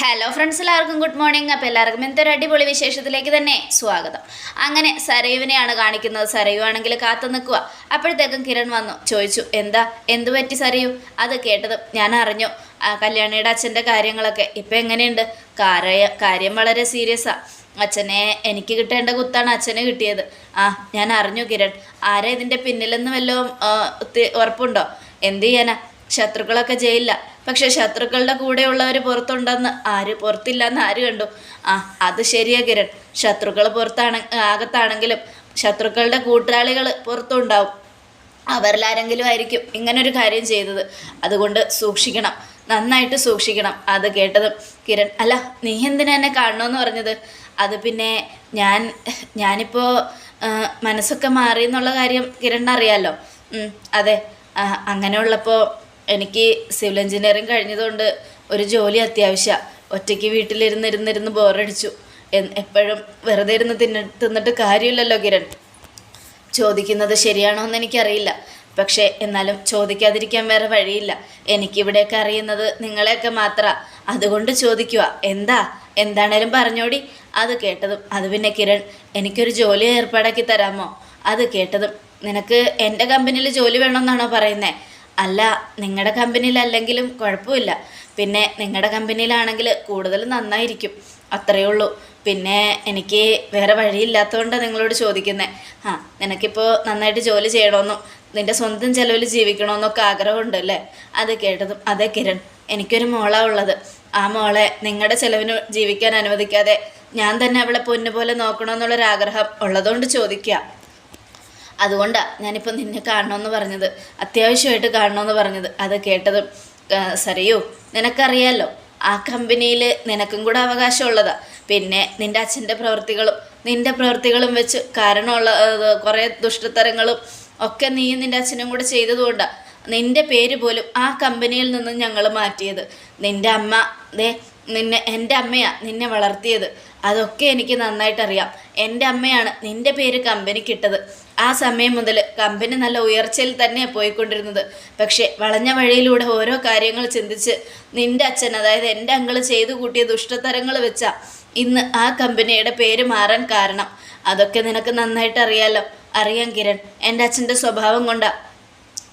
Hello friends എല്ലാവർക്കും good morning അപ്പോൾ എല്ലാവർക്കും എന്തൊരു അടിപൊളി വിശേഷത്തിലേക്ക് തന്നെ സ്വാഗതം. അങ്ങനെ സരയുവിനെയാണ് കാണിക്കുന്നത്. സരയുവാണെങ്കിൽ കാത്തു നിൽക്കുക. അപ്പോഴത്തേക്കും കിരൺ വന്നു. ചോദിച്ചു എന്താ? എന്തു പറ്റി സരയു? അത് കേട്ടതും ഞാൻ അറിഞ്ഞു. കല്യാണിയുടെ അച്ഛന്റെ കാര്യങ്ങളൊക്കെ. ഇപ്പം എങ്ങനെയുണ്ട്? കാര്യ കാര്യം വളരെ സീരിയസാണ് അച്ഛനെ എനിക്ക് കിട്ടേണ്ട കുത്താണ് അച്ഛന് കിട്ടിയത്. ആ ഞാൻ അറിഞ്ഞു കിരൺ. ആരാ ഇതിന്റെ പിന്നിലെന്ന് വല്ലതും ഉറപ്പുണ്ടോ? എന്ത് ചെയ്യാനാ? ശത്രുക്കളൊക്കെ ജയിലില്ല പക്ഷെ ശത്രുക്കളുടെ കൂടെയുള്ളവർ പുറത്തുണ്ടെന്ന് ആര് പുറത്തില്ലെന്ന് ആര് കണ്ടു? ആ അത് ശരിയാ കിരൺ. ശത്രുക്കൾ പുറത്താണ് അകത്താണെങ്കിലും ശത്രുക്കളുടെ കൂട്ടാളികൾ പുറത്തുണ്ടാവും. അവരിലാരെങ്കിലും ആയിരിക്കും ഇങ്ങനൊരു കാര്യം ചെയ്തത്. അതുകൊണ്ട് സൂക്ഷിക്കണം. നന്നായിട്ട് സൂക്ഷിക്കണം. അത് കേട്ടതും കിരൺ അല്ല നീ എന്തിനാ എന്നെ കാണണമെന്ന് പറഞ്ഞത്? അത് പിന്നെ ഞാൻ ഞാനിപ്പോൾ മനസ്സൊക്കെ മാറി എന്നുള്ള കാര്യം കിരൺ അറിയാമല്ലോ അതെ. അങ്ങനെയുള്ളപ്പോൾ എനിക്ക് സിവിൽ എഞ്ചിനീയറിങ് കഴിഞ്ഞതുകൊണ്ട് ഒരു ജോലി അത്യാവശ്യമാണ് ഒറ്റയ്ക്ക് വീട്ടിലിരുന്നിരുന്നിരുന്ന് ബോറടിച്ചു. എപ്പോഴും വെറുതെ ഇരുന്ന് തിന്ന തിന്നിട്ട് കാര്യമില്ലല്ലോ കിരൺ. ചോദിക്കുന്നത് ശരിയാണോ എന്ന് എനിക്കറിയില്ല. പക്ഷേ എന്നാലും ചോദിക്കാതിരിക്കാൻ വേറെ വഴിയില്ല. എനിക്കിവിടെയൊക്കെ അറിയുന്നത് നിങ്ങളെയൊക്കെ മാത്രമാണ് അതുകൊണ്ട് ചോദിക്കുക എന്താ? എന്താണേലും പറഞ്ഞോടി. അത് കേട്ടതും അത് പിന്നെ കിരൺ എനിക്കൊരു ജോലി ഏർപ്പാടാക്കി തരാമോ? അത് കേട്ടതും നിനക്ക് എന്റെ കമ്പനിയിൽ ജോലി വേണമെന്നാണോ പറയുന്നത് അല്ല നിങ്ങളുടെ കമ്പനിയിലല്ലെങ്കിലും കുഴപ്പമില്ല. പിന്നെ നിങ്ങളുടെ കമ്പനിയിലാണെങ്കിൽ കൂടുതൽ നന്നായിരിക്കും. അത്രയേ ഉള്ളൂ. പിന്നെ എനിക്ക് വേറെ വഴിയില്ലാത്തതുകൊണ്ടാണ് നിങ്ങളോട് ചോദിക്കുന്നത് ആ നിനക്കിപ്പോൾ നന്നായിട്ട് ജോലി ചെയ്യണമെന്നും നിന്റെ സ്വന്തം ചിലവിൽ ജീവിക്കണമെന്നൊക്കെ ആഗ്രഹമുണ്ട് അല്ലേ അത് കേട്ടതും അതെ കിരൺ എനിക്കൊരു മോളാ ഉള്ളത്. ആ മോളെ നിങ്ങളുടെ ചിലവിന് ജീവിക്കാൻ അനുവദിക്കാതെ ഞാൻ തന്നെ അവളെ പൊന്നുപോലെ നോക്കണമെന്നുള്ളൊരാഗ്രഹം ഉള്ളതുകൊണ്ട് ചോദിക്കുക അതുകൊണ്ടാണ് ഞാനിപ്പോൾ നിന്നെ കാണണമെന്ന് പറഞ്ഞത്. അത്യാവശ്യമായിട്ട് കാണണമെന്ന് പറഞ്ഞത്. അത് കേട്ടതും സറിയോ നിനക്കറിയാലോ ആ കമ്പനിയിൽ നിനക്കും കൂടെ അവകാശമുള്ളതാ. പിന്നെ നിന്റെ അച്ഛന്റെ പ്രവൃത്തികളും നിന്റെ പ്രവൃത്തികളും വെച്ച് കാരണമുള്ള കുറേ ദുഷ്ടത്തരങ്ങളും ഒക്കെ നീയും നിന്റെ അച്ഛനും കൂടെ ചെയ്തതുകൊണ്ടാണ് നിന്റെ പേര് പോലും ആ കമ്പനിയിൽ നിന്ന് ഞങ്ങൾ മാറ്റിയത്. നിന്റെ അമ്മ ദേ നിന്നെ എന്റെ അമ്മയാണ് നിന്നെ വളർത്തിയത്. അതൊക്കെ എനിക്ക് നന്നായിട്ടറിയാം. എന്റെ അമ്മയാണ് നിന്റെ പേര് കമ്പനിക്ക് ഇട്ടത് ആ സമയം മുതൽ കമ്പനി നല്ല ഉയർച്ചയിൽ തന്നെ പോയിക്കൊണ്ടിരുന്നത്. പക്ഷേ വളഞ്ഞ വഴിയിലൂടെ ഓരോ കാര്യങ്ങൾ ചിന്തിച്ച് നിന്റെ അച്ഛൻ അതായത് എന്റെ അങ്കിൾ ചെയ്തു കൂട്ടിയ ദുഷ്ടതരങ്ങൾ വെച്ച ഇന്ന് ആ കമ്പനിയുടെ പേര് മാറാൻ കാരണം. അതൊക്കെ നിനക്ക് നന്നായിട്ട് അറിയാലോ. അറിയാം കിരൺ എന്റെ അച്ഛന്റെ സ്വഭാവം കൊണ്ടാണ്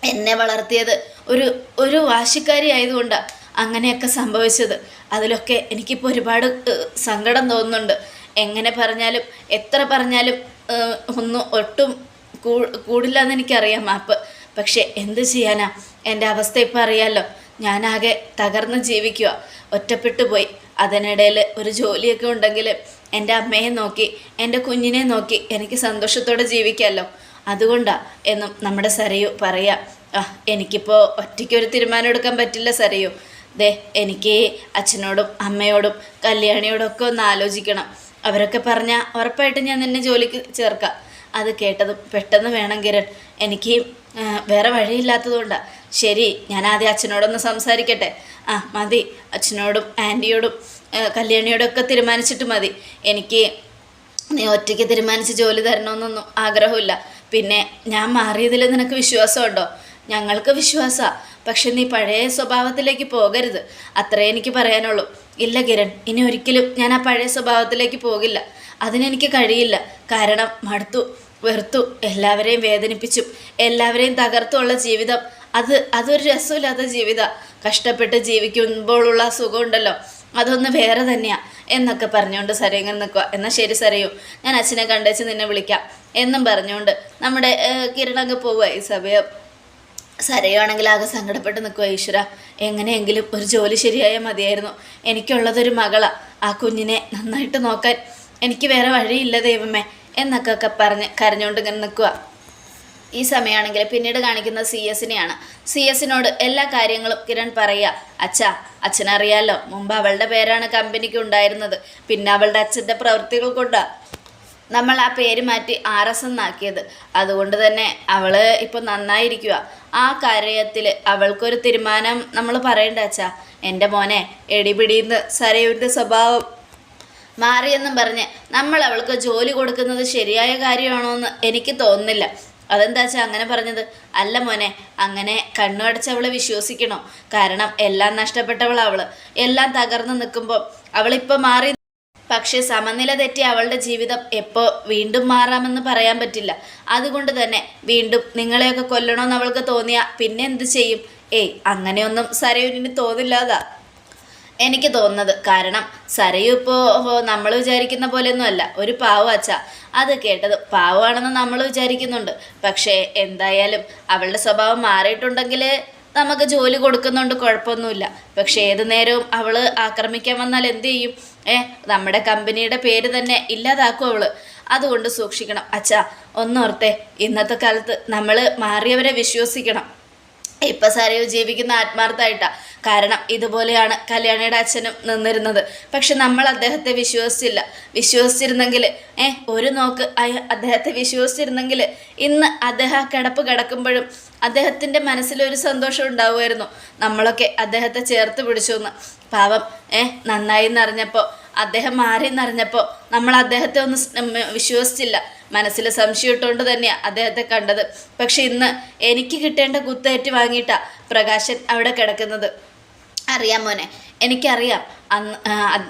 എന്നെ വളർത്തിയത് ഒരു ഒരു വാശിക്കാരി ആയതുകൊണ്ടാണ് അങ്ങനെയൊക്കെ സംഭവിച്ചത്. അതിലൊക്കെ എനിക്കിപ്പോൾ ഒരുപാട് സങ്കടം തോന്നുന്നുണ്ട്. എങ്ങനെ പറഞ്ഞാലും എത്ര പറഞ്ഞാലും ഒന്നും ഒട്ടും കൂടില്ല എന്ന് എനിക്കറിയാം മാപ്പ്. പക്ഷേ എന്ത് ചെയ്യാനാ? എന്റെ അവസ്ഥ ഇപ്പം അറിയാമല്ലോ ഞാനാകെ തകർന്ന് ജീവിക്കുക ഒറ്റപ്പെട്ടു പോയി. അതിനിടയിൽ ഒരു ജോലിയൊക്കെ ഉണ്ടെങ്കിൽ എന്റെ അമ്മയെ നോക്കി എന്റെ കുഞ്ഞിനെ നോക്കി എനിക്ക് സന്തോഷത്തോടെ ജീവിക്കാമല്ലോ അതുകൊണ്ടാ എന്നും നമ്മുടെ സരയു പറയാം ആ എനിക്കിപ്പോൾ ഒറ്റയ്ക്ക് ഒരു തീരുമാനം എടുക്കാൻ പറ്റില്ല സരയു. ദേ എനിക്ക് അച്ഛനോടും അമ്മയോടും കല്യാണിയോടും ഒക്കെ ഒന്ന് ആലോചിക്കണം. അവരൊക്കെ പറഞ്ഞാൽ ഉറപ്പായിട്ടും ഞാൻ നിന്നെ ജോലിക്ക് ചേർക്കാം. അത് കേട്ടതും പെട്ടെന്ന് വേണം കിരൺ. എനിക്ക് വേറെ വഴിയില്ലാത്തതുകൊണ്ടാണ് ശരി ഞാൻ ആദ്യം അച്ഛനോടൊന്ന് സംസാരിക്കട്ടെ. ആ മതി. അച്ഛനോടും ആന്റിയോടും കല്യാണിയോടും ഒക്കെ തീരുമാനിച്ചിട്ട് മതി. എനിക്ക് നീ ഒറ്റയ്ക്ക് തീരുമാനിച്ച് ജോലി തരണമെന്നൊന്നും ആഗ്രഹമില്ല. പിന്നെ ഞാൻ മാറിയതിൽ നിനക്ക് വിശ്വാസമുണ്ടോ? ഞങ്ങൾക്ക് വിശ്വാസമാണ് പക്ഷെ നീ പഴയ സ്വഭാവത്തിലേക്ക് പോകരുത്. അത്രേ എനിക്ക് പറയാനുള്ളൂ. ഇല്ല കിരൺ ഇനി ഒരിക്കലും ഞാൻ ആ പഴയ സ്വഭാവത്തിലേക്ക് പോകില്ല. അതിനെനിക്ക് കഴിയില്ല. കാരണം മടുത്തു. വെറുത്തു. എല്ലാവരെയും വേദനിപ്പിച്ചു. എല്ലാവരെയും തകർത്തുള്ള ജീവിതം. അത് അതൊരു രസമില്ലാത്ത ജീവിതം. കഷ്ടപ്പെട്ട് ജീവിക്കുമ്പോഴുള്ള സുഖമുണ്ടല്ലോ. അതൊന്ന് വേറെ തന്നെയാ എന്നൊക്കെ പറഞ്ഞുകൊണ്ട് സരയങ്ങൾ നിൽക്കുക. എന്നാൽ ശരി സരയു. ഞാൻ അച്ഛനെ കണ്ടേച്ച് നിന്നെ വിളിക്കാം എന്നും പറഞ്ഞുകൊണ്ട് നമ്മുടെ കിരണങ്ങ് പോവുക ഈ സമയം. സരയാണെങ്കിൽ ആകെ സങ്കടപ്പെട്ട് നിൽക്കുക ഈശ്വര. എങ്ങനെയെങ്കിലും ഒരു ജോലി ശരിയായാൽ മതിയായിരുന്നു. എനിക്കുള്ളതൊരു മകളാ. ആ കുഞ്ഞിനെ നന്നായിട്ട് നോക്കാൻ എനിക്ക് വേറെ വഴിയില്ല ദൈവമേ. എന്നൊക്കെ പറഞ്ഞ് കരഞ്ഞുകൊണ്ട് ഇങ്ങനെ നിൽക്കുക ഈ സമയമാണെങ്കിൽ പിന്നീട് കാണിക്കുന്ന സി എസിനെയാണ്. സി എസിനോട് എല്ലാ കാര്യങ്ങളും കിരൺ പറയുക. അച്ഛാ അച്ഛനറിയാലോ മുമ്പ് അവളുടെ പേരാണ് കമ്പനിക്ക് ഉണ്ടായിരുന്നത്. പിന്നെ അവളുടെ അച്ഛന്റെ പ്രവൃത്തികൾ കൊണ്ടാണ് നമ്മൾ ആ പേര് മാറ്റി ആർ എസ് എന്നാക്കിയത്. അതുകൊണ്ട് തന്നെ അവൾ ഇപ്പോൾ നന്നായിരിക്കുക ആ കാര്യത്തിൽ അവൾക്കൊരു തീരുമാനം നമ്മൾ പറയണ്ട അച്ഛാ. എന്റെ മോനെ എടിപിടിന്ന് സരയുവിന്റെ സ്വഭാവം മാറിയെന്നും പറഞ്ഞ് നമ്മൾ അവൾക്ക് ജോലി കൊടുക്കുന്നത് ശരിയായ കാര്യമാണോ എന്ന് എനിക്ക് തോന്നുന്നില്ല. അതെന്താ വെച്ചാൽ അങ്ങനെ പറഞ്ഞത്? അല്ല മോനെ അങ്ങനെ കണ്ണുടച്ച് അവളെ വിശ്വസിക്കണോ. കാരണം എല്ലാം നഷ്ടപ്പെട്ടവൾ അവൾ. എല്ലാം തകർന്നു നിൽക്കുമ്പോൾ അവളിപ്പോൾ മാറി പക്ഷേ സമനില തെറ്റി അവളുടെ ജീവിതം എപ്പോൾ വീണ്ടും മാറാമെന്ന് പറയാൻ പറ്റില്ല. അതുകൊണ്ട് തന്നെ വീണ്ടും നിങ്ങളെയൊക്കെ കൊല്ലണമെന്ന് അവൾക്ക് തോന്നിയാൽ പിന്നെ എന്ത് ചെയ്യും? ഏയ് അങ്ങനെയൊന്നും സരയുവിന് തോന്നില്ലാതാ. എനിക്ക് തോന്നുന്നത്. കാരണം സരയു ഇപ്പോൾ നമ്മൾ വിചാരിക്കുന്ന പോലെയൊന്നും അല്ല. ഒരു പാവം അച്ഛ. അത് കേട്ടത് പാവമാണെന്ന് നമ്മൾ വിചാരിക്കുന്നുണ്ട്. പക്ഷേ എന്തായാലും അവളുടെ സ്വഭാവം മാറിയിട്ടുണ്ടെങ്കിൽ നമുക്ക് ജോലി കൊടുക്കുന്നുണ്ട് കുഴപ്പമൊന്നുമില്ല. പക്ഷേ ഏത് നേരവും അവൾ ആക്രമിക്കാൻ വന്നാൽ എന്ത് ചെയ്യും? ഏ നമ്മുടെ കമ്പനിയുടെ പേര് തന്നെ ഇല്ലാതാക്കും അവൾ. അതുകൊണ്ട് സൂക്ഷിക്കണം. അച്ഛാ ഒന്നോർത്തെ ഇന്നത്തെ കാലത്ത് നമ്മൾ മാറിയവരെ വിശ്വസിക്കണം. ഇപ്പൊ സരയു ജീവിക്കുന്ന ആത്മാർത്ഥമായിട്ടാണ് കാരണം ഇതുപോലെയാണ് കല്യാണിയുടെ അച്ഛനും നിന്നിരുന്നത്. പക്ഷെ നമ്മൾ അദ്ദേഹത്തെ വിശ്വസിച്ചില്ല. വിശ്വസിച്ചിരുന്നെങ്കിൽ ഏ ഒരു നോക്ക് അദ്ദേഹത്തെ വിശ്വസിച്ചിരുന്നെങ്കിൽ ഇന്ന് അദ്ദേഹം കിടപ്പ് കിടക്കുമ്പോഴും അദ്ദേഹത്തിന്റെ മനസ്സിലൊരു സന്തോഷം ഉണ്ടാവുമായിരുന്നു. നമ്മളൊക്കെ അദ്ദേഹത്തെ ചേർത്ത് പിടിച്ചു എന്ന് പാവം ഏ നന്നായി എന്നറിഞ്ഞപ്പോൾ അദ്ദേഹം മാറി എന്നറിഞ്ഞപ്പോൾ നമ്മൾ അദ്ദേഹത്തെ ഒന്ന് വിശ്വസിച്ചില്ല. മനസ്സിൽ സംശയം ഇട്ടുകൊണ്ട് തന്നെയാണ് അദ്ദേഹത്തെ കണ്ടത്. പക്ഷെ ഇന്ന് എനിക്ക് കിട്ടേണ്ട കുത്തേറ്റ് വാങ്ങിയിട്ടാ പ്രകാശൻ അവിടെ കിടക്കുന്നത്. അറിയാം മോനെ എനിക്കറിയാം. അന്ന്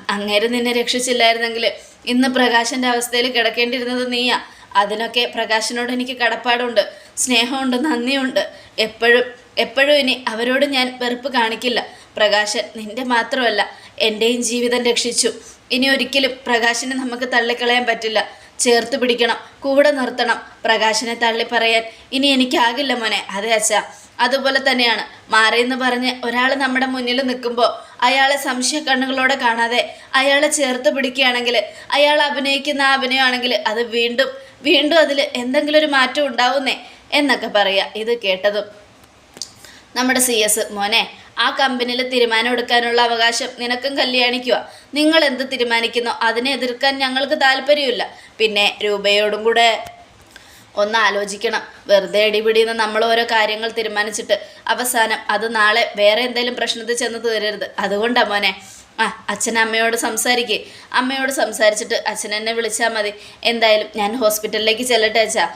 അങ്ങേര് നിന്നെ രക്ഷിച്ചില്ലായിരുന്നെങ്കിൽ ഇന്ന് പ്രകാശന്റെ അവസ്ഥയിൽ കിടക്കേണ്ടിയിരുന്നത് നീയാ. അതിനൊക്കെ പ്രകാശനോട് എനിക്ക് കടപ്പാടുണ്ട് സ്നേഹമുണ്ട് നന്ദിയുണ്ട്. എപ്പോഴും എപ്പോഴും ഇനി അവരോട് ഞാൻ വെറുപ്പ് കാണിക്കില്ല. പ്രകാശൻ നിന്റെ മാത്രമല്ല എന്റെയും ജീവിതം രക്ഷിച്ചു. ഇനി ഒരിക്കലും പ്രകാശനെ നമുക്ക് തള്ളിക്കളയാൻ പറ്റില്ല. ചേർത്ത് പിടിക്കണം കൂടെ നിർത്തണം. പ്രകാശനെ തള്ളി പറയാൻ ഇനി എനിക്കാകില്ല മോനെ. അതെ അച്ഛാ. അതുപോലെ തന്നെയാണ്. മാറിയെന്ന് പറഞ്ഞ് ഒരാൾ നമ്മുടെ മുന്നിൽ നിൽക്കുമ്പോൾ അയാളെ സംശയ കണ്ണുകളോടെ കാണാതെ അയാളെ ചേർത്ത് പിടിക്കുകയാണെങ്കിൽ അയാൾ അഭിനയിക്കുന്ന ആ അഭിനയമാണെങ്കിൽ അത് വീണ്ടും വീണ്ടും അതിൽ എന്തെങ്കിലും ഒരു മാറ്റം ഉണ്ടാവുന്നേ എന്നൊക്കെ പറയുക. ഇത് കേട്ടതും നമ്മുടെ സി എസ് മോനെ ആ കമ്പനിയിൽ തീരുമാനം എടുക്കാനുള്ള അവകാശം നിനക്കും കല്യാണിക്കുക നിങ്ങൾ എന്ത് തീരുമാനിക്കുന്നോ അതിനെ എതിർക്കാൻ ഞങ്ങൾക്ക് താല്പര്യമില്ല. പിന്നെ രൂപയോടും കൂടെ ഒന്ന് ആലോചിക്കണം. വെറുതെ അടിപിടിയെന്ന് നമ്മൾ ഓരോ കാര്യങ്ങൾ തീരുമാനിച്ചിട്ട് അവസാനം അത് നാളെ വേറെ എന്തെങ്കിലും പ്രശ്നത്തിൽ ചെന്ന് തീരരുത്. അതുകൊണ്ടാ മോനെ ആ അച്ഛൻ അമ്മയോട് സംസാരിക്കേ. അമ്മയോട് സംസാരിച്ചിട്ട് അച്ഛൻ എന്നെ വിളിച്ചാൽ മതി. എന്തായാലും ഞാൻ ഹോസ്പിറ്റലിലേക്ക് ചെല്ലട്ടെ അച്ഛാ.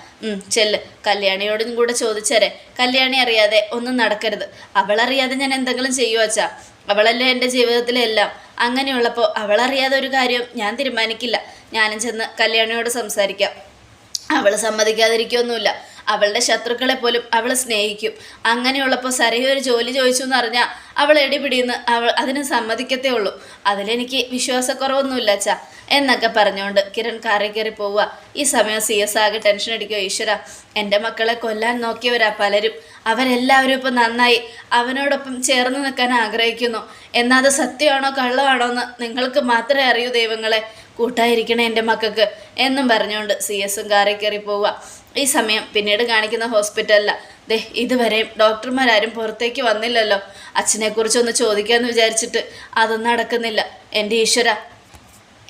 ചെല്ല്. കല്യാണിയോടും കൂടെ ചോദിച്ചേരെ. കല്യാണി അറിയാതെ ഒന്നും നടക്കരുത്. അവളറിയാതെ ഞാൻ എന്തെങ്കിലും ചെയ്യുമോ അച്ഛാ? അവളല്ലേ എന്റെ ജീവിതത്തിലെ എല്ലാം. അങ്ങനെയുള്ളപ്പോൾ അവളറിയാതെ ഒരു കാര്യം ഞാൻ തീരുമാനിക്കില്ല. ഞാനും ചെന്ന് കല്യാണിയോട് സംസാരിക്കാം. അവൾ സമ്മതിക്കാതിരിക്കൊന്നുമില്ല. അവളുടെ ശത്രുക്കളെ പോലും അവൾ സ്നേഹിക്കും. അങ്ങനെയുള്ളപ്പോൾ സരയു ഒരു ജോലി ചോദിച്ചു എന്ന് അറിഞ്ഞാൽ അവൾ എടിപിടിയെന്ന് അവൾ അതിന് സമ്മതിക്കത്തേ ഉള്ളൂ. അതിലെനിക്ക് വിശ്വാസക്കുറവൊന്നുമില്ല അച്ഛാ എന്നൊക്കെ പറഞ്ഞുകൊണ്ട് കിരൺ കാറി കയറി പോവുക ഈ സമയം സി എസ് ആകെ ടെൻഷൻ അടിക്കുക ഈശ്വര. എന്റെ മക്കളെ കൊല്ലാൻ നോക്കിയവരാ പലരും. അവരെല്ലാവരും ഇപ്പം നന്നായി അവനോടൊപ്പം ചേർന്ന് നിൽക്കാൻ ആഗ്രഹിക്കുന്നു. എന്നാൽ അത് സത്യമാണോ കള്ളമാണോ എന്ന് നിങ്ങൾക്ക് മാത്രമേ അറിയൂ ദൈവങ്ങളെ. കൂട്ടായിരിക്കണേ എന്റെ മക്കൾക്ക് എന്നും പറഞ്ഞുകൊണ്ട് സി എസും കാറി കയറി പോവുക. ഈ സമയം പിന്നീട് കാണിക്കുന്ന ഹോസ്പിറ്റലില. ദേ ഇതുവരെയും ഡോക്ടർമാരാരും പുറത്തേക്ക് വന്നില്ലല്ലോ. അച്ഛനെക്കുറിച്ചൊന്ന് ചോദിക്കാമെന്ന് വിചാരിച്ചിട്ട് അതൊന്നും നടക്കുന്നില്ല. എന്റെ ഈശ്വര.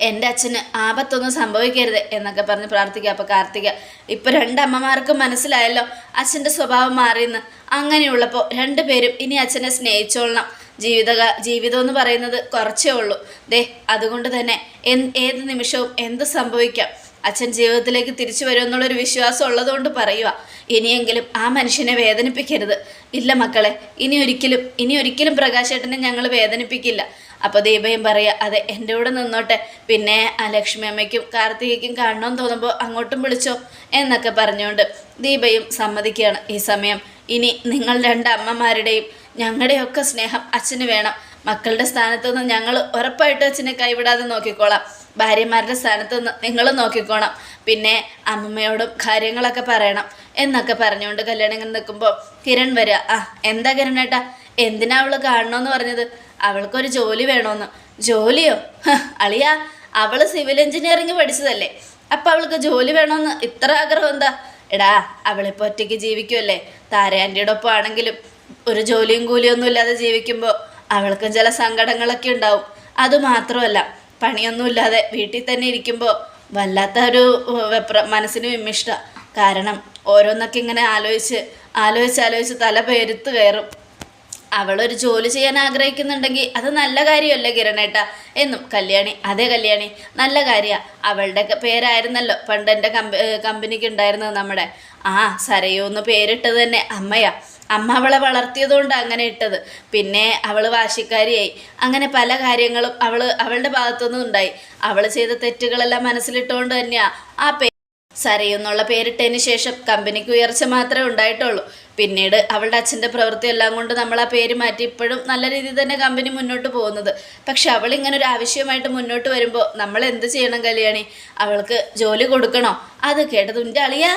എന്റെ അച്ഛന് ആപത്തൊന്നും സംഭവിക്കരുത് എന്നൊക്കെ പറഞ്ഞ് പ്രാർത്ഥിക്കുക. അപ്പോൾ കാർത്തിക ഇപ്പം രണ്ടമ്മമാർക്കും മനസ്സിലായല്ലോ അച്ഛന്റെ സ്വഭാവം മാറിയെന്ന്. അങ്ങനെയുള്ളപ്പോൾ രണ്ടുപേരും ഇനി അച്ഛനെ സ്നേഹിച്ചോളണം. ജീവിത ജീവിതം എന്ന് പറയുന്നത് കുറച്ചേ ഉള്ളൂ. ദേ അതുകൊണ്ട് തന്നെ ഏത് നിമിഷവും എന്ത് സംഭവിക്കാം? അച്ഛൻ ജീവിതത്തിലേക്ക് തിരിച്ചു വരുമെന്നുള്ളൊരു വിശ്വാസം ഉള്ളതുകൊണ്ട് പറയുക ഇനിയെങ്കിലും ആ മനുഷ്യനെ വേദനിപ്പിക്കരുത്. ഇല്ല മക്കളെ ഇനി ഒരിക്കലും ഇനി ഒരിക്കലും പ്രകാശേട്ടനെ ഞങ്ങൾ വേദനിപ്പിക്കില്ല. അപ്പോൾ ദീപയും പറയുക അതെ എന്റെ കൂടെ നിന്നോട്ടെ. പിന്നെ ആ ലക്ഷ്മി അമ്മയ്ക്കും കാർത്തികയ്ക്കും കാണണമെന്ന് തോന്നുമ്പോൾ അങ്ങോട്ടും വിളിച്ചോ? എന്നൊക്കെ പറഞ്ഞുകൊണ്ട് ദീപയും സമ്മതിക്കുകയാണ്. ഈ സമയം ഇനി നിങ്ങൾ രണ്ട് അമ്മമാരുടെയും ഞങ്ങളുടെയൊക്കെ സ്നേഹം അച്ഛന് വേണം. മക്കളുടെ സ്ഥാനത്തൊന്നും നിന്ന് ഞങ്ങൾ ഉറപ്പായിട്ട് അച്ഛനെ കൈവിടാതെ നോക്കിക്കോളാം. ഭാര്യമാരുടെ സ്ഥാനത്ത് നിന്ന് നിങ്ങൾ നോക്കിക്കോണം. പിന്നെ അമ്മമ്മയോടും കാര്യങ്ങളൊക്കെ പറയണം എന്നൊക്കെ പറഞ്ഞുകൊണ്ട് കല്യാണം നിൽക്കുമ്പോൾ കിരൺ വരിക. ആ എന്താ കിരണേട്ടാ? എന്തിനാ അവൾ കാണണമെന്ന് പറഞ്ഞത്? അവൾക്കൊരു ജോലി വേണമെന്ന് ജോലിയോ? അളിയ അവൾ സിവിൽ എഞ്ചിനീയറിംഗ് പഠിച്ചതല്ലേ. അപ്പം അവൾക്ക് ജോലി വേണമെന്ന് ഇത്ര ആഗ്രഹം എന്താ? എടാ അവളിപ്പോൾ ഒറ്റയ്ക്ക് ജീവിക്കുമല്ലേ താരയാന്റിയുടെ ഒപ്പം ആണെങ്കിലും ഒരു ജോലിയും കൂലിയൊന്നും ഇല്ലാതെ ജീവിക്കുമ്പോൾ അവൾക്കും ചില സങ്കടങ്ങളൊക്കെ ഉണ്ടാവും. അതുമാത്രമല്ല പണിയൊന്നുമില്ലാതെ വീട്ടിൽ തന്നെ ഇരിക്കുമ്പോൾ വല്ലാത്ത ഒരു വെപ്ര മനസ്സിന് വിമിഷ്ട കാരണം ഓരോന്നൊക്കെ ഇങ്ങനെ ആലോചിച്ച് ആലോചിച്ച് ആലോചിച്ച് തല പേരുത്ത് കയറും. അവളൊരു ജോലി ചെയ്യാൻ ആഗ്രഹിക്കുന്നുണ്ടെങ്കിൽ അത് നല്ല കാര്യമല്ലേ കിരണേട്ട? എന്നും കല്യാണി അതെ കല്യാണി നല്ല കാര്യമാണ് അവളുടെ പേരായിരുന്നല്ലോ പണ്ട് എന്റെ കമ്പ കമ്പനിക്ക് ഉണ്ടായിരുന്നത് നമ്മുടെ. ആ സരയൂ എന്ന് പേരിട്ടത് തന്നെ അമ്മയാ. അമ്മ അവളെ വളർത്തിയതുകൊണ്ട് അങ്ങനെ ഇട്ടത്. പിന്നെ അവൾ വാശിക്കാരിയായി. അങ്ങനെ പല കാര്യങ്ങളും അവൾ അവളുടെ ഭാഗത്തുനിന്നും ഉണ്ടായി. അവൾ ചെയ്ത തെറ്റുകളെല്ലാം മനസ്സിലിട്ടുകൊണ്ട് തന്നെയാണ് ആ പേ സരയെന്നുള്ള പേരിട്ടതിന് ശേഷം കമ്പനിക്ക് ഉയർച്ച മാത്രമേ ഉണ്ടായിട്ടുള്ളൂ. പിന്നീട് അവളുടെ അച്ഛന്റെ പ്രവൃത്തി എല്ലാം കൊണ്ട് നമ്മൾ ആ പേര് മാറ്റി ഇപ്പോഴും നല്ല രീതിയിൽ തന്നെ കമ്പനി മുന്നോട്ട് പോകുന്നത്. പക്ഷെ അവൾ ഇങ്ങനെ ഒരു ആവശ്യമായിട്ട് മുന്നോട്ട് വരുമ്പോൾ നമ്മൾ എന്ത് ചെയ്യണം കല്യാണി? അവൾക്ക് ജോലി കൊടുക്കണോ? അത് കേട്ടത് എന്റെ അളിയ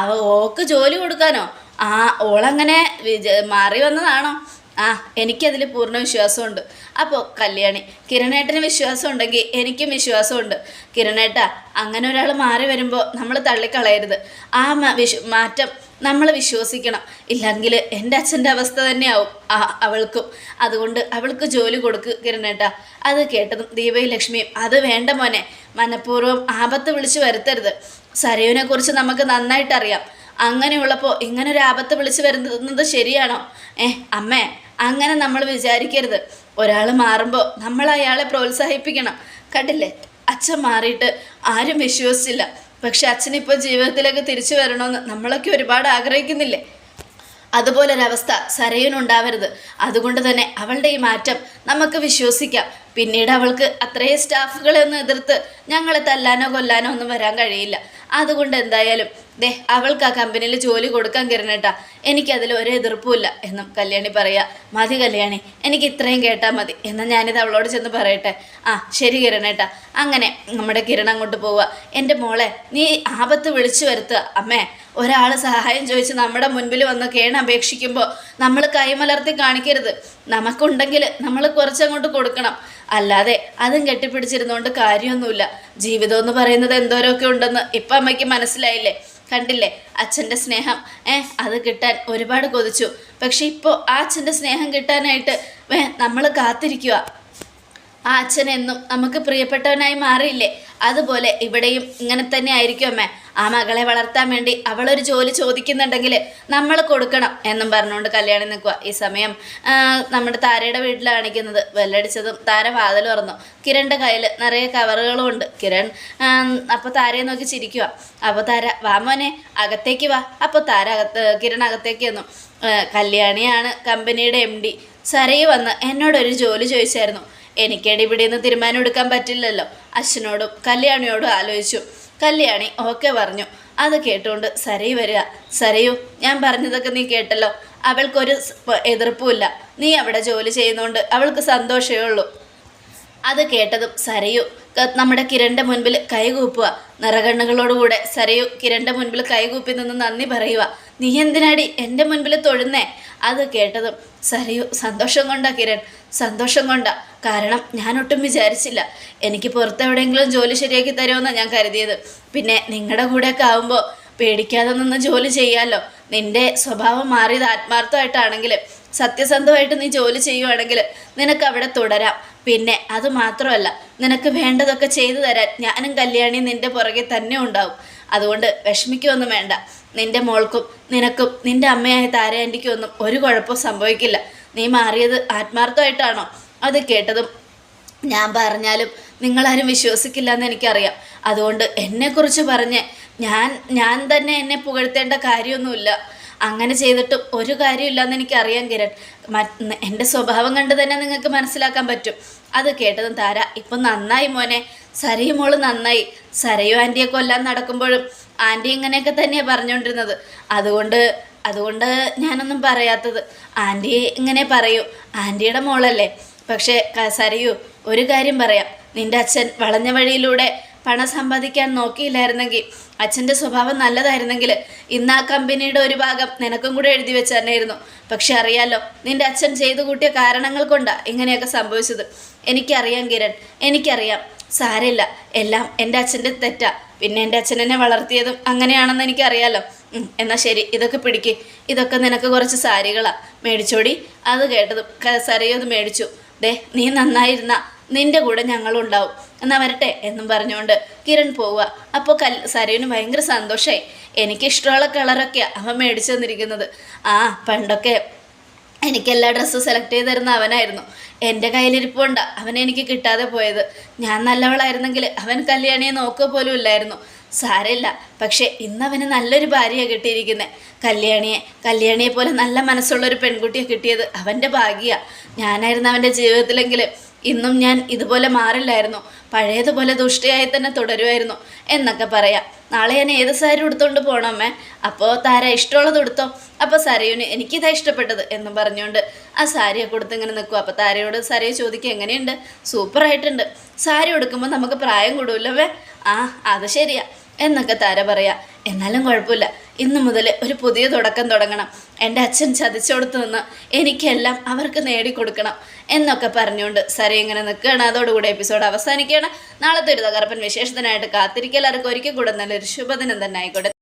അവ ഓക്ക് ജോലി കൊടുക്കാനോ? ആ ഓളങ്ങനെ വിജ മാറി വന്നതാണോ? ആ എനിക്കതിൽ പൂർണ വിശ്വാസമുണ്ട്. അപ്പോൾ കല്യാണി കിരണേട്ടന് വിശ്വാസം ഉണ്ടെങ്കിൽ എനിക്കും വിശ്വാസമുണ്ട്. കിരണേട്ട അങ്ങനെ ഒരാൾ മാറി വരുമ്പോൾ നമ്മൾ തള്ളിക്കളയരുത്. ആ മാറ്റം നമ്മൾ വിശ്വസിക്കണം. ഇല്ലെങ്കിൽ എന്റെ അച്ഛന്റെ അവസ്ഥ തന്നെയാവും അവൾക്കും. അതുകൊണ്ട് അവൾക്ക് ജോലി കൊടുക്ക് കിരണേട്ട. അത് കേട്ടതും ദീപയും ലക്ഷ്മിയും അത് വേണ്ട മോനെ മനഃപൂർവം ആപത്ത് വിളിച്ചു വരുത്തരുത്. സരയുവിനെക്കുറിച്ച് നമുക്ക് നന്നായിട്ടറിയാം. അങ്ങനെയുള്ളപ്പോൾ ഇങ്ങനെ ഒരു ആപത്ത് വിളിച്ചു വരുന്നത് ശരിയാണോ? ഏ അമ്മേ അങ്ങനെ നമ്മൾ വിചാരിക്കരുത്. ഒരാൾ മാറുമ്പോൾ നമ്മൾ അയാളെ പ്രോത്സാഹിപ്പിക്കണം. കണ്ടില്ലേ? അച്ഛൻ മാറിയിട്ട് ആരും വിശ്വസിച്ചില്ല. പക്ഷെ അച്ഛനിപ്പോൾ ജീവിതത്തിലേക്ക് തിരിച്ചു വരണമെന്ന് നമ്മളൊക്കെ ഒരുപാട് ആഗ്രഹിക്കുന്നില്ലേ? അതുപോലൊരവസ്ഥ സരയുനുണ്ടാവരുത്. അതുകൊണ്ട് തന്നെ അവളുടെ ഈ മാറ്റം നമുക്ക് വിശ്വസിക്കാം. പിന്നീട് അവൾക്ക് അത്രയും സ്റ്റാഫുകളെ ഒന്ന് എതിർത്ത് ഞങ്ങളെ തല്ലാനോ കൊല്ലാനോ ഒന്നും വരാൻ കഴിയില്ല. അതുകൊണ്ട് എന്തായാലും ദേ അവൾക്ക് ആ കമ്പനിയിൽ ജോലി കൊടുക്കാൻ കിരണേട്ടാ എനിക്കതിൽ ഒരു എതിർപ്പുമില്ല എന്നും കല്യാണി പറയാ. മതി കല്യാണി എനിക്ക് ഇത്രയും കേട്ടാൽ മതി എന്നാൽ ഞാനിത് അവളോട് ചെന്ന് പറയട്ടെ. ആ ശരി കിരണേട്ടാ. അങ്ങനെ നമ്മുടെ കിരൺ അങ്ങോട്ട് പോവുക എന്റെ മോളെ നീ ആപത്ത് വിളിച്ചു വരുത്തുക അമ്മേ. ഒരാൾ സഹായം ചോദിച്ച് നമ്മുടെ മുൻപിൽ വന്ന് കേണ് അപേക്ഷിക്കുമ്പോൾ നമ്മൾ കൈമലർത്തി കാണിക്കരുത്. നമുക്കുണ്ടെങ്കിൽ നമ്മൾ കുറച്ചങ്ങോട്ട് കൊടുക്കണം. അല്ലാതെ അതും കെട്ടിപ്പിടിച്ചിരുന്നുകൊണ്ട് കാര്യമൊന്നുമില്ല. ജീവിതം എന്ന് പറയുന്നത് എന്തോരമൊക്കെ ഉണ്ടെന്ന് ഇപ്പം അമ്മയ്ക്ക് മനസ്സിലായില്ലേ? കണ്ടില്ലേ? അച്ഛന്റെ സ്നേഹം. ഏ അത് കിട്ടാൻ ഒരുപാട് കൊതിച്ചു. പക്ഷെ ഇപ്പോൾ ആ അച്ഛന്റെ സ്നേഹം കിട്ടാനായിട്ട് നമ്മൾ കാത്തിരിക്കുക ആ അച്ഛൻ എന്നും നമുക്ക് പ്രിയപ്പെട്ടവനായി മാറിയില്ലേ? അതുപോലെ ഇവിടെയും ഇങ്ങനെ തന്നെ ആയിരിക്കും അമ്മേ. ആ മകളെ വളർത്താൻ വേണ്ടി അവളൊരു ജോലി ചോദിക്കുന്നുണ്ടെങ്കിൽ നമ്മൾ കൊടുക്കണം എന്നും പറഞ്ഞുകൊണ്ട് കല്യാണം നിൽക്കുക ഈ സമയം നമ്മുടെ താരയുടെ വീട്ടിലാണ് കാണിക്കുന്നത് വെല്ലടിച്ചതും താര വാതിൽ തുറന്നു. കിരണിന്റെ കയ്യിൽ നിറയെ കവറുകളും ഉണ്ട്. കിരൺ അപ്പോൾ താരയെ നോക്കി ചിരിക്കുക അപ്പോൾ താര വാമോനെ അകത്തേക്ക് വാ. അപ്പോൾ താര അകത്ത് കിരൺ അകത്തേക്ക് വന്നു കല്യാണിയാണ് കമ്പനിയുടെ എം ഡി സരയ് വന്ന് എന്നോടൊരു ജോലി ചോദിച്ചായിരുന്നു. എനിക്കേടി ഇവിടെ നിന്ന് തീരുമാനം എടുക്കാൻ പറ്റില്ലല്ലോ. അച്ഛനോടും കല്യാണിയോടും ആലോചിച്ചു. കല്യാണി ഓക്കെ പറഞ്ഞു. അത് കേട്ടുകൊണ്ട് സരയു വരിക. സരയു ഞാൻ പറഞ്ഞതൊക്കെ നീ കേട്ടല്ലോ. അവൾക്കൊരു എതിർപ്പുമില്ല നീ അവിടെ ജോലി ചെയ്യുന്നതുകൊണ്ട് അവൾക്ക് സന്തോഷമേ ഉള്ളൂ. അത് കേട്ടതും സരയു നമ്മുടെ കിരണിന്റെ മുൻപിൽ കൈകൂപ്പുക നിറകണ്ണുകളോടുകൂടെ സരയു കിരണിന്റെ മുൻപിൽ കൈകൂപ്പി നിന്ന് നന്ദി പറയുക നീ എന്തിനാടി എന്റെ മുൻപിൽ തൊഴുന്നേ? അത് കേട്ടതും സരയു സന്തോഷം കൊണ്ടാ കിരൺ സന്തോഷം കൊണ്ടാ. കാരണം ഞാനൊട്ടും വിചാരിച്ചില്ല. എനിക്ക് പുറത്തെവിടെയെങ്കിലും ജോലി ശരിയാക്കി തരുമെന്നാണ് ഞാൻ കരുതിയത്. പിന്നെ നിങ്ങളുടെ കൂടെയൊക്കെ ആവുമ്പോൾ പേടിക്കാതെ നിന്ന് ജോലി ചെയ്യാമല്ലോ നിന്റെ സ്വഭാവം മാറിയത് ആത്മാർത്ഥമായിട്ടാണെങ്കിൽ സത്യസന്ധമായിട്ട് നീ ജോലി ചെയ്യുവാണെങ്കിൽ നിനക്ക് അവിടെ തുടരാം. പിന്നെ അത് മാത്രമല്ല നിനക്ക് വേണ്ടതൊക്കെ ചെയ്തു തരാൻ ഞാനും കല്യാണി നിന്റെ പുറകെ തന്നെ ഉണ്ടാവും. അതുകൊണ്ട് വിഷമിക്കൊന്നും വേണ്ട. നിന്റെ മോൾക്കും നിനക്കും നിന്റെ അമ്മയായ താരയാന്റിക്കും ഒന്നും ഒരു കുഴപ്പവും സംഭവിക്കില്ല. നീ മാറിയത് ആത്മാർത്ഥമായിട്ടാണോ? അത് കേട്ടതും ഞാൻ പറഞ്ഞാലും നിങ്ങളാരും വിശ്വസിക്കില്ല എന്ന് എനിക്കറിയാം. അതുകൊണ്ട് എന്നെക്കുറിച്ച് പറഞ്ഞ് ഞാൻ ഞാൻ തന്നെ എന്നെ പുകഴ്ത്തേണ്ട കാര്യമൊന്നുമില്ല. അങ്ങനെ ചെയ്തിട്ടും ഒരു കാര്യമില്ലെന്ന് എനിക്കറിയാം കിരൺ. എന്റെ സ്വഭാവം കണ്ട് തന്നെ നിങ്ങൾക്ക് മനസ്സിലാക്കാൻ പറ്റും. അത് കേട്ടതും താര ഇപ്പം നന്നായി മോനെ. സരയു മോൾ നന്നായി. സരയു ആന്റിയെ കൊല്ലാൻ നടക്കുമ്പോഴും ആന്റി ഇങ്ങനെയൊക്കെ തന്നെയാണ് പറഞ്ഞുകൊണ്ടിരുന്നത് അതുകൊണ്ട് അതുകൊണ്ട് ഞാനൊന്നും പറയാത്തത്. ആന്റി ഇങ്ങനെ പറയൂ. ആന്റിയുടെ മോളല്ലേ. പക്ഷേ സരയു ഒരു കാര്യം പറയാം. നിന്റെ അച്ഛൻ വളഞ്ഞ വഴിയിലൂടെ പണം സമ്പാദിക്കാൻ നോക്കിയില്ലായിരുന്നെങ്കിൽ അച്ഛന്റെ സ്വഭാവം നല്ലതായിരുന്നെങ്കിൽ ഇന്ന് ആ കമ്പനിയുടെ ഒരു ഭാഗം നിനക്കും കൂടെ എഴുതി വെച്ച് തന്നെയായിരുന്നു. പക്ഷെ അറിയാലോ നിന്റെ അച്ഛൻ ചെയ്തു കൂട്ടിയ കാരണങ്ങൾ കൊണ്ടാണ് ഇങ്ങനെയൊക്കെ സംഭവിച്ചത്. എനിക്കറിയാം കിരൺ എനിക്കറിയാം. സാരമില്ല എല്ലാം എന്റെ അച്ഛന്റെ തെറ്റാ. പിന്നെ എന്റെ അച്ഛൻ എന്നെ വളർത്തിയതും അങ്ങനെയാണെന്ന് എനിക്കറിയാലോ. എന്നാൽ എന്നാ ശരി ഇതൊക്കെ പിടിക്ക്. ഇതൊക്കെ നിനക്ക് കുറച്ച് സാരികളാണ് മേടിച്ചോടി. അത് കേട്ടതും സരയോ അത് മേടിച്ചു. ദേ നീ നന്നായിരുന്ന. നിന്റെ കൂടെ ഞങ്ങളുണ്ടാവും. എന്നാ വരട്ടെ എന്നും പറഞ്ഞുകൊണ്ട് കിരൺ പോവുക. അപ്പോൾ കൽ സരയുന് ഭയങ്കര സന്തോഷമായി എനിക്കിഷ്ടമുള്ള കളറൊക്കെയാണ് അവൻ മേടിച്ചു തന്നിരിക്കുന്നത്. ആ പണ്ടൊക്കെ എനിക്ക് എല്ലാ ഡ്രസ്സും സെലക്ട് ചെയ്ത് തരുന്ന അവനായിരുന്നു. എന്റെ കയ്യിലിരിപ്പുണ്ട. അവൻ എനിക്ക് കിട്ടാതെ പോയത്. ഞാൻ നല്ലവളായിരുന്നെങ്കിൽ അവൻ കല്യാണിയെ നോക്കുക പോലും ഇല്ലായിരുന്നു. സാരമില്ല. പക്ഷേ ഇന്ന് അവന് നല്ലൊരു ഭാര്യയാണ് കിട്ടിയിരിക്കുന്നത് കല്യാണിയെ കല്യാണിയെ പോലെ നല്ല മനസ്സുള്ളൊരു പെൺകുട്ടിയെ കിട്ടിയത് അവന്റെ ഭാഗ്യമാണ് ഞാനായിരുന്നു അവന്റെ ജീവിതത്തിലെങ്കിൽ ഇന്നും ഞാൻ ഇതുപോലെ മാറില്ലായിരുന്നു. പഴയതുപോലെ ദുഷ്ടയായി തന്നെ തുടരുമായിരുന്നു എന്നൊക്കെ പറയാം. നാളെ ഞാൻ ഏത് സാരി ഉടുത്തോണ്ട് പോകണമേ അപ്പോൾ താര ഇഷ്ടമുള്ളത് ഉടുത്തോ? അപ്പോൾ സരയുന് എനിക്കിതാ ഇഷ്ടപ്പെട്ടത് എന്നും പറഞ്ഞുകൊണ്ട് ആ സാരിയൊക്കെ കൊടുത്ത് ഇങ്ങനെ നിൽക്കും അപ്പോൾ താരയോട് സരയെ ചോദിക്കുക എങ്ങനെയുണ്ട്? സൂപ്പറായിട്ടുണ്ട്. സാരി ഉടുക്കുമ്പോൾ നമുക്ക് പ്രായം കൂടുമല്ലോ ആ അത് ശരിയാ എന്നൊക്കെ താര പറയാ. എന്നാലും കുഴപ്പമില്ല. ഇന്നു മുതൽ ഒരു പുതിയ തുടക്കം തുടങ്ങണം. എന്റെ അച്ഛൻ ചതിച്ചോടത്ത് നിന്ന് എനിക്കെല്ലാം അവർക്ക് നേടിക്കൊടുക്കണം എന്നൊക്കെ പറഞ്ഞുകൊണ്ട് സര ഇങ്ങനെ നിൽക്കുകയാണ്. അതോടുകൂടി എപ്പിസോഡ് അവസാനിക്കുകയാണ്. നാളത്തെ ഒരു തകർപ്പൻ വിശേഷത്തിനായിട്ട് കാത്തിരിക്കൽ ആർക്കും ഒരിക്കൽ കൂടെ നല്ലൊരു ശുഭദിനം തന്നെ ആയിക്കോട്ടെ.